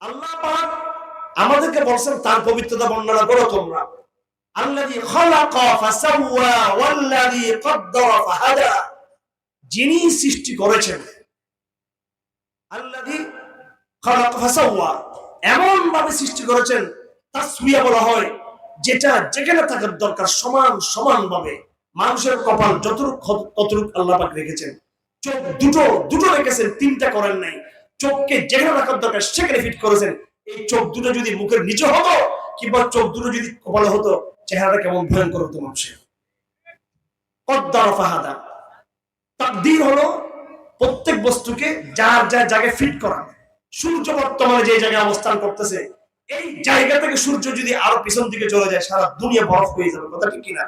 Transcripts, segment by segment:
আল্লাহ আমাদেরকে বলছেন, তার পবিত্রতা বর্ণনা করো তোমরা। যিনি সৃষ্টি করেছেন। এমন ভাবে সৃষ্টি করেছেন তাসবিয়া বলা হয়, যেটা যেখানে থাকার দরকার সমান সমান ভাবে মানুষের কপাল যতটুক ততটুক আল্লাহ পাক রেখেছেন। চোখ দুটো দুটো রেখেছেন তিনটা করেন নাই। চোখকে যেখানে রাখার দরকার সেখানে ফিট করেছেন। এই চোখ দুটো যদি মুখের নিচে হতো, কিংবা চোখ দুটো যদি কপালে হতো, চেহারাটা কেমন ভয়ঙ্কর হতো মানুষের। ফাহাদা। তাকদীর হলো প্রত্যেক বস্তুকে যার যার জায়গায় ফিট করা। সূর্য বর্তমানে যে জায়গায় অবস্থান করতেছে, এই জায়গা থেকে সূর্য যদি আরও পিছন দিকে চলে যায়, সারা দুনিয়া বরফ হয়ে যাবে, কথা ঠিক কিনা?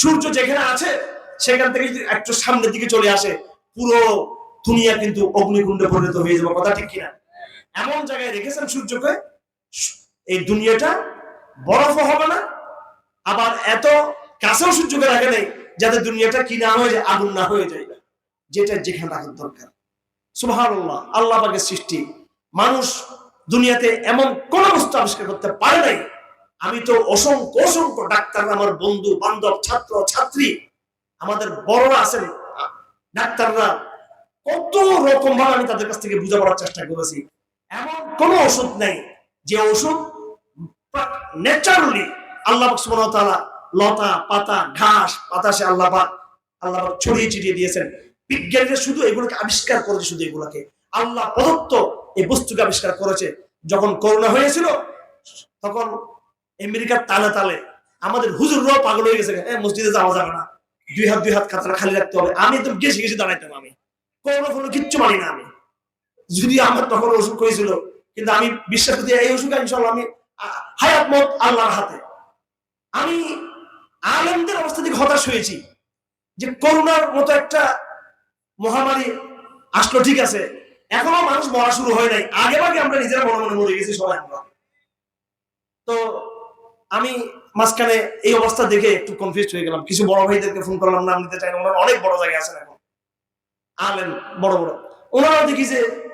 সূর্য যেখানে আছে, সেখান থেকে যদি একটু সামনের দিকে চলে আসে পুরো দুনিয়া কিন্তু অগ্নিকুণ্ডে পরিণত হয়ে যাবে, কথা ঠিক কিনা? এমন জায়গায় রেখেছেন সূর্যকে এই দুনিয়াটা বরফও হবে না, আবার এত কাছেও সূর্যকে রাখে নেই, যাতে দুনিয়াটা কি না হয়ে যায়, আগুন না হয়ে যায়, যেটা যেখানে রাখার দরকার। সুবহানাল্লাহ, আল্লাহ বাগের সৃষ্টি, মানুষ দুনিয়াতে এমন কোন বস্তু আবিষ্কার করতে পারে নাই। আমি তো অসংখ্য অসংখ্য ডাক্তার, আমার বন্ধু, বান্ধব, ছাত্র, ছাত্রী, আমাদের বড়রা আছেন ডাক্তাররা কত রকম ভাবে আমি তাদের কাছ থেকে বুঝে চেষ্টা করেছি। এমন কোন ওষুধ নেই যে ওষুধ ন্যাচারালি আল্লাহ সুবহানাহু লতা, পাতা, ঘাস, বাতাসে আল্লাহ পাক, আল্লাহ ছড়িয়ে ছিটিয়ে দিয়েছেন। বিজ্ঞানীরা শুধু এগুলোকে আবিষ্কার করেছে শুধু এগুলোকে। আল্লাহ প্রদত্ত এই বস্তুকে আবিষ্কার করেছে। যখন করোনা হয়েছিল, তখন আমেরিকার তালে তালে আমাদের হুজুররাও পাগল হয়ে গেছে। এ মসজিদে যাওয়া যাবে না। দুই হাত দুই হাত কাতারা খালি রাখতে হবে। আমি একদম গেছি গেছি দাঁড়াইতাম আমি। করোনা ফোনো কিচ্ছু মানি না আমি। যদি আমার তখন অসুখ হয়েছিল কিন্তু আমি বিশ্বাস করি এই অসুখ ইনশাল্লাহ আমি হায়াত মত আল্লাহর হাতে। আমি আলেমদের অবস্থা থেকে হতাশ হয়েছি যে করোনার মতো একটা মহামারী আসলো, ঠিক আছে। এখনও মানুষ মরা শুরু হয় নাই। আগে আগে আমরা নিজেরা মনে মনে মরে গেছি সবাই আমরা। তো আমি মাঝখানে এই অবস্থা দেখে একটু কনফিউজ হয়ে গেলাম। কিছু বড় ভাইদেরকে ফোন করলাম, নাম নিতে চাই না, ওনারা অনেক বড় জায়গায় আছেন এখন। আলেন বড় বড়। ওনারা দেখি যে